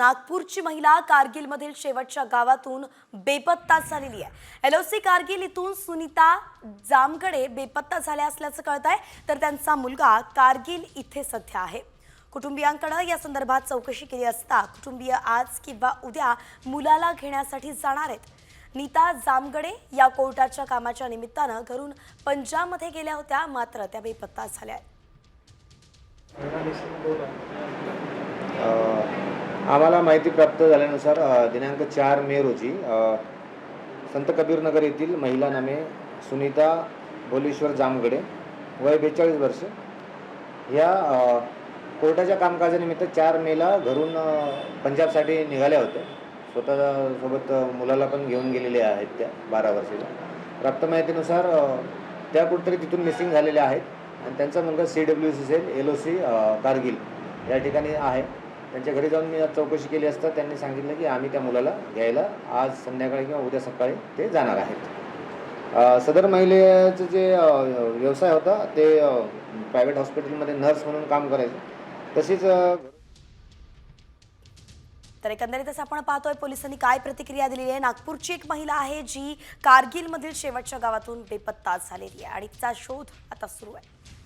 नागपूरची महिला कारगिलमधील शेवटच्या गावातून बेपत्ता झालेली आहे. एलओसी कारगिल इथून सुनीता जामगडे बेपत्ता झाल्या असल्याचं कळत आहे तर त्यांचा मुलगा कारगिल इथे सध्या आहे. कुटुंबियांकडे या संदर्भात चौकशी केली असता कुटुंबीय आज किंवा उद्या मुलाला घेण्यासाठी जाणार आहेत. नीता जामगडे या कोर्टाच्या कामाच्या निमित्तानं घरून पंजाबमध्ये गेल्या होत्या मात्र त्या बेपत्ता झाल्या आहेत. आम्हाला माहिती प्राप्त झाल्यानुसार दिनांक चार मे रोजी संत कबीरनगर येथील महिला नामे सुनीता भोलेश्वर जामगडे वय बेचाळीस वर्ष. या कोर्टाच्या कामकाजानिमित्त चार मेला घरून पंजाबसाठी निघाल्या होत्या. स्वतःसोबत मुलाला पण घेऊन गेलेल्या आहेत त्या बारा वर्षाच्या. प्राप्त माहितीनुसार त्या कुठेतरी तिथून मिसिंग झालेल्या आहेत. आणि त्यांचा मुलगा C W C cell L O C Kargil या ठिकाणी आहे. त्यांच्या घरी जाऊन मी आज चौकशी केली असता त्यांनी सांगितलं की आम्ही त्या मुलाला घ्यायला आज संध्याकाळी किंवा उद्या सकाळी ते जाणार आहेत. सदर महिलेचं जे व्यवसाय होता ते प्रायव्हेट हॉस्पिटलमध्ये नर्स म्हणून काम करायचं. तसेच तर एकंदरीतच आपण पाहतोय पोलिसांनी काय प्रतिक्रिया दिलेली आहे? नागपूरची एक महिला आहे जी कारगिलमधील शेवटच्या गावातून बेपत्ता झालेली आहे. आणि तिचा शोध आता सुरू आहे.